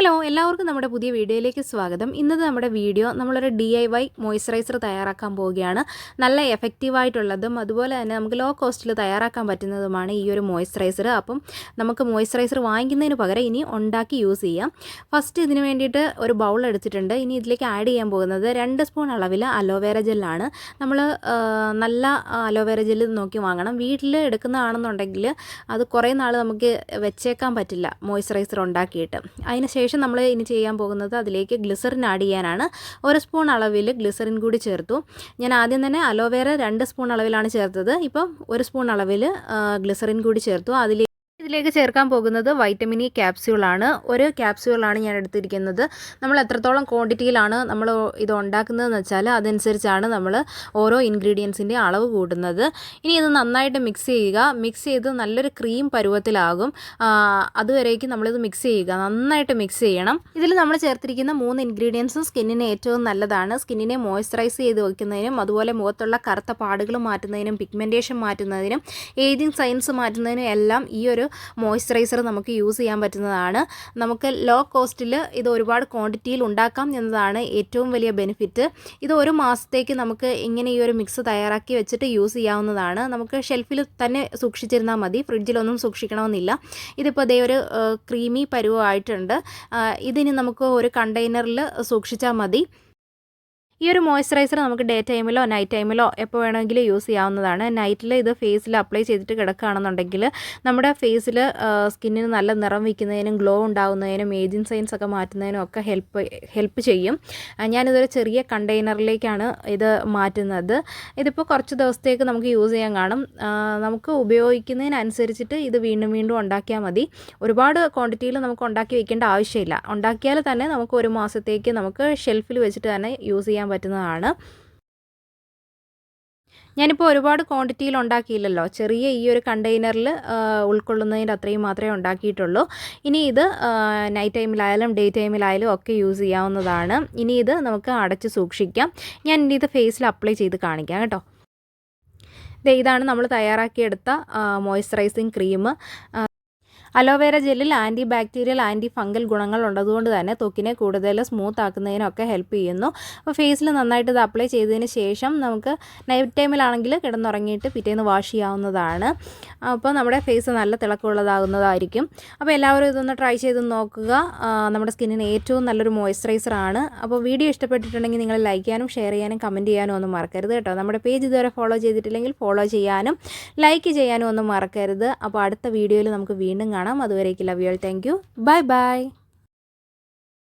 Hello എല്ലാവർക്കും നമ്മുടെ പുതിയ വീഡിയോയിലേക്ക് സ്വാഗതം. ഇന്നത്തെ നമ്മുടെ വീഡിയോ നമ്മളൊരു ഡി ഐ വൈ മോയ്സ്ചറൈസർ തയ്യാറാക്കാൻ പോവുകയാണ്. നല്ല എഫക്റ്റീവായിട്ടുള്ളതും അതുപോലെ തന്നെ നമുക്ക് ലോ കോസ്റ്റിൽ തയ്യാറാക്കാൻ പറ്റുന്നതുമാണ് ഈ ഒരു മോയ്സ്ചറൈസർ അപ്പം നമുക്ക് മോയ്സ്ചറൈസർ വാങ്ങിക്കുന്നതിന് പകരം ഇനി ഉണ്ടാക്കി യൂസ് ചെയ്യാം. ഫസ്റ്റ് ഇതിന് വേണ്ടിയിട്ട് ഒരു ബൗൾ എടുത്തിട്ടുണ്ട്. ഇനി ഇതിലേക്ക് ആഡ് ചെയ്യാൻ പോകുന്നത് രണ്ട് സ്പൂൺ അളവിൽ അലോവേര ജെല്ലാണ് നമ്മൾ നല്ല അലോവേര ജെല്ല് നോക്കി വാങ്ങണം. വീട്ടിൽ എടുക്കുന്നതാണെന്നുണ്ടെങ്കിൽ അത് കുറേ നാൾ നമുക്ക് വെച്ചേക്കാൻ പറ്റില്ല മോയ്സ്ചറൈസർ ഉണ്ടാക്കിയിട്ട്. അതിന് നമ്മൾ ഇനി ചെയ്യാൻ പോകുന്നത് അതിലേക്ക് ഗ്ലിസറിൻ ആഡ് ചെയ്യാനാണ്. ഒരു സ്പൂൺ അളവിൽ ഗ്ലിസറിൻ കൂടി ചേർത്തു. ഞാൻ ആദ്യം തന്നെ അലോവേര രണ്ട് സ്പൂൺ അളവിലാണ് ചേർത്തത്. ഇപ്പം ഒരു സ്പൂൺ അളവിൽ ഗ്ലിസറിൻ കൂടി ചേർത്തു. അതിലേക്ക് ഇതിലേക്ക് ചേർക്കാൻ പോകുന്നത് വൈറ്റമിൻ ഇ ക്യാപ്സ്യൂളാണ്. ഒരു ക്യാപ്സ്യൂളാണ് ഞാൻ എടുത്തിരിക്കുന്നത്. നമ്മൾ എത്രത്തോളം ക്വാണ്ടിറ്റിയിലാണ് നമ്മൾ ഇത് ഉണ്ടാക്കുന്നതെന്ന് വെച്ചാൽ അതനുസരിച്ചാണ് നമ്മൾ ഓരോ ഇൻഗ്രീഡിയൻസിന്റെ അളവ് കൂട്ടുന്നത്. ഇനി ഇത് നന്നായിട്ട് മിക്സ് ചെയ്യുക. മിക്സ് ചെയ്ത് നല്ലൊരു ക്രീം പരുവത്തിലാകും. അതുവരേക്കും നമ്മളിത് മിക്സ് ചെയ്യുക. നന്നായിട്ട് മിക്സ് ചെയ്യണം. ഇതിൽ നമ്മൾ ചേർത്തിരിക്കുന്ന മൂന്ന് ഇൻഗ്രീഡിയൻസും സ്കിന്നിന് ഏറ്റവും നല്ലതാണ്. സ്കിന്നിനെ മോയ്സ്ചറൈസ് ചെയ്ത് വയ്ക്കുന്നതിനും അതുപോലെ മുഖത്തുള്ള കറുത്ത പാടുകൾ മാറ്റുന്നതിനും പിഗ്മെന്റേഷൻ മാറ്റുന്നതിനും ഏജിങ് സയൻസ് മാറ്റുന്നതിനും എല്ലാം ഈ ഒരു മോയ്സ്ചറൈസർ നമുക്ക് യൂസ് ചെയ്യാൻ പറ്റുന്നതാണ്. നമുക്ക് ലോ കോസ്റ്റിൽ ഇത് ഒരുപാട് ക്വാണ്ടിറ്റിയിൽ ഉണ്ടാക്കാം എന്നതാണ് ഏറ്റവും വലിയ ബെനിഫിറ്റ്. ഇത് ഒരു മാസത്തേക്ക് നമുക്ക് ഇങ്ങനെ ഈ ഒരു മിക്സ് തയ്യാറാക്കി വെച്ചിട്ട് യൂസ് ചെയ്യാവുന്നതാണ്. നമുക്ക് ഷെൽഫിൽ തന്നെ സൂക്ഷിച്ചിരുന്നാൽ മതി. ഫ്രിഡ്ജിലൊന്നും സൂക്ഷിക്കണമെന്നില്ല. ഇതിപ്പോൾ അതേ ഒരു ക്രീമി പരുവമായിട്ടുണ്ട് ഇതിന് നമുക്ക് ഒരു കണ്ടെയ്നറിൽ സൂക്ഷിച്ചാൽ മതി. ഈ ഒരു മോയ്സ്ചറൈസർ നമുക്ക് ഡേ ടൈമിലോ നൈറ്റ് ടൈമിലോ എപ്പോൾ വേണമെങ്കിലും യൂസ് ചെയ്യാവുന്നതാണ്. നൈറ്റിൽ ഇത് ഫേസിൽ അപ്ലൈ ചെയ്തിട്ട് കിടക്കുകയാണെന്നുണ്ടെങ്കിൽ നമ്മുടെ ഫേസിൽ സ്കിന്നിന് നല്ല നിറം വയ്ക്കുന്നതിനും ഗ്ലോ ഉണ്ടാകുന്നതിനും ഏജിങ് സൈൻസ് ഒക്കെ മാറ്റുന്നതിനും ഒക്കെ ഹെൽപ്പ് ഹെൽപ്പ് ചെയ്യും. ഞാനിതൊരു ചെറിയ കണ്ടെയ്നറിലേക്കാണ് ഇത് മാറ്റുന്നത്. ഇതിപ്പോൾ കുറച്ച് ദിവസത്തേക്ക് നമുക്ക് യൂസ് ചെയ്യാൻ കാണും. നമുക്ക് ഉപയോഗിക്കുന്നതിനനുസരിച്ചിട്ട് ഇത് വീണ്ടും വീണ്ടും ഉണ്ടാക്കിയാൽ മതി. ഒരുപാട് ക്വാണ്ടിറ്റിയിൽ നമുക്ക് ഉണ്ടാക്കി വെക്കേണ്ട ആവശ്യമില്ല. ഉണ്ടാക്കിയാൽ തന്നെ നമുക്ക് ഒരു മാസത്തേക്ക് നമുക്ക് ഷെൽഫിൽ വെച്ചിട്ട് തന്നെ യൂസ് ചെയ്യാൻ പറ്റുന്നതാണ്. ഞാനിപ്പോൾ ഒരുപാട് ക്വാണ്ടിറ്റിയിൽ ഉണ്ടാക്കിയില്ലല്ലോ. ചെറിയ ഈ ഒരു കണ്ടെയ്നറിൽ ഉൾക്കൊള്ളുന്നതിന്റെ അത്രയും മാത്രമേ ഉണ്ടാക്കിയിട്ടുള്ളൂ. ഇനി ഇത് നൈറ്റ് ടൈമിലായാലും ഡേ ടൈമിലായാലും ഒക്കെ യൂസ് ചെയ്യാവുന്നതാണ്. ഇനി ഇത് നമുക്ക് അടച്ച് സൂക്ഷിക്കാം. ഞാൻ ഇനി ഇത് ഫേസിൽ അപ്ലൈ ചെയ്ത് കാണിക്കാം കേട്ടോ. ഇതാണ് നമ്മൾ തയ്യാറാക്കിയെടുത്ത മോയ്സ്ചറൈസിങ് ക്രീം അലോവേര ജെല്ലിൽ ആന്റി ബാക്ടീരിയൽ ആന്റി ഫംഗൽ ഗുണങ്ങൾ ഉള്ളതുകൊണ്ട് തന്നെ ത്വക്കിനെ കൂടുതൽ സ്മൂത്ത് ആക്കുന്നതിനൊക്കെ ഹെൽപ്പ് ചെയ്യുന്നു. അപ്പോൾ ഫേസിൽ നന്നായിട്ട് ഇത് അപ്ലൈ ചെയ്തതിന് ശേഷം നമുക്ക് നൈറ്റ് ടൈമിലാണെങ്കിൽ കിടന്നുറങ്ങിയിട്ട് പിറ്റേന്ന് വാഷ് ചെയ്യാവുന്നതാണ്. അപ്പോൾ നമ്മുടെ ഫേസ് നല്ല തിളക്കമുള്ളതാകുന്നതായിരിക്കും. അപ്പോൾ എല്ലാവരും ഇതൊന്ന് ട്രൈ ചെയ്ത് നോക്കുക. നമ്മുടെ സ്കിന്നിന് ഏറ്റവും നല്ലൊരു മോയ്സ്ചറൈസർ ആണ്. അപ്പോൾ വീഡിയോ ഇഷ്ടപ്പെട്ടിട്ടുണ്ടെങ്കിൽ നിങ്ങൾ ലൈക്ക് ചെയ്യാനും ഷെയർ ചെയ്യാനും കമന്റ് ചെയ്യാനും ഒന്നും മറക്കരുത് കേട്ടോ. നമ്മുടെ പേജ് ഇതുവരെ ഫോളോ ചെയ്തിട്ടില്ലെങ്കിൽ ഫോളോ ചെയ്യാനും ലൈക്ക് ചെയ്യാനും ഒന്നും മറക്കരുത്. അപ്പോൾ അടുത്ത വീഡിയോയിൽ നമുക്ക് വീണ്ടും കാണാം. അതുവരേക്ക് love you all thank you bye bye